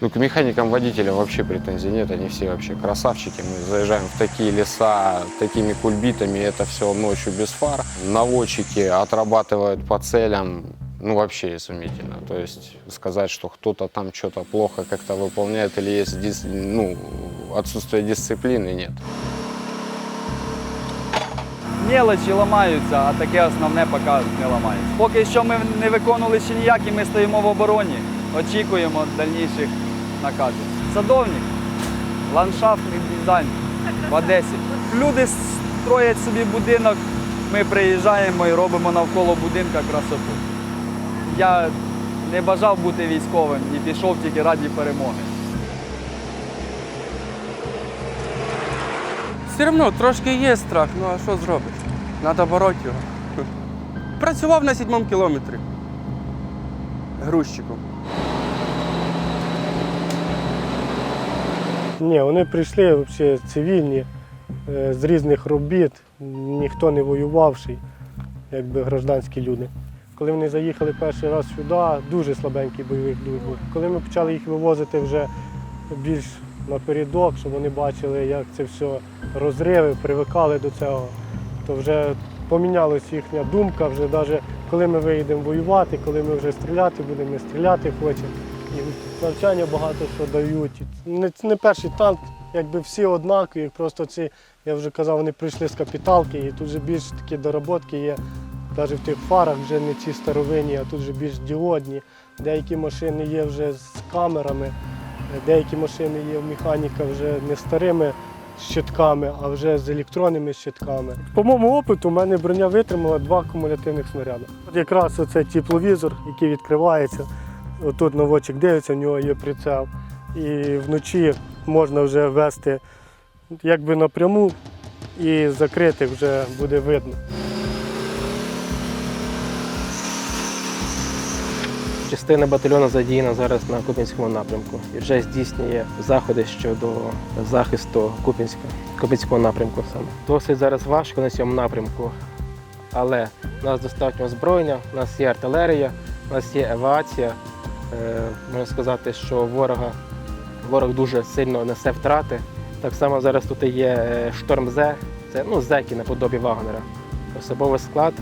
Ну, к механикам, водителям вообще претензий нет, они все вообще красавчики. Мы заезжаем в такие леса, такими кульбитами, это все ночью без фар. Наводчики отрабатывают по целям, ну, вообще изумительно. То есть сказать, что кто-то там что-то плохо как-то выполняет или есть дис- ну, отсутствие дисциплины, нет. Мелочі ламаються, а таке основне поки не ламається. Поки що ми не виконували ще ніяк і ми стоїмо в обороні. Очікуємо дальніших наказів. Садовник, ландшафтний дизайн в Одесі. Люди строять собі будинок, ми приїжджаємо і робимо навколо будинка красоту. Я не бажав бути військовим і пішов тільки раді перемоги. Все одно трошки є страх, ну а що зробиш? Треба бороти його. Працював на сідьмому кілометрі. Грузчиком. Ні, вони прийшли взагалі цивільні, е, з різних робіт, ніхто не воювавший, якби гражданські люди. Коли вони заїхали перший раз сюди, дуже слабенький бойовий дух був. Коли ми почали їх вивозити вже більш напередок, щоб вони бачили, як це все розриви, привикали до цього, то вже помінялася їхня думка, вже навіть коли ми виїдемо воювати, коли ми вже стріляти будемо, ми стріляти хочемо. Навчання багато що дають. Не, не перший танк, якби всі однакові, просто ці, я вже казав, вони прийшли з капіталки, і тут вже більш такі доработки є. Навіть в тих фарах вже не ці старовинні, а тут вже більш діодні. Деякі машини є вже з камерами, деякі машини є в механіка вже не старими щитками, а вже з електронними щитками. По моєму опиту, у мене броня витримала два кумулятивних снаряди. От якраз оцей тепловізор, який відкривається, отут наводчик дивиться, в нього є прицел. І вночі можна вже вести якби напряму і закрити вже буде видно. Частина батальйону задіяна зараз на Куп'янському напрямку і вже здійснює заходи щодо захисту Куп'янська, Куп'янського напрямку саме. Досить зараз важко на цьому напрямку, але у нас достатньо озброєння, у нас є артилерія, у нас є авіація. Е, можна сказати, що ворога, ворог дуже сильно несе втрати. Так само зараз тут є е, шторм Зе, це ну, зеки наподобі Вагнера. Особовий склад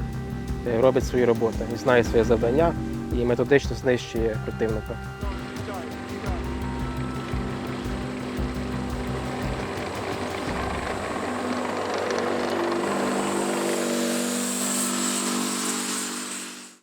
е, робить свою роботу він знає своє завдання і методично знищує противника.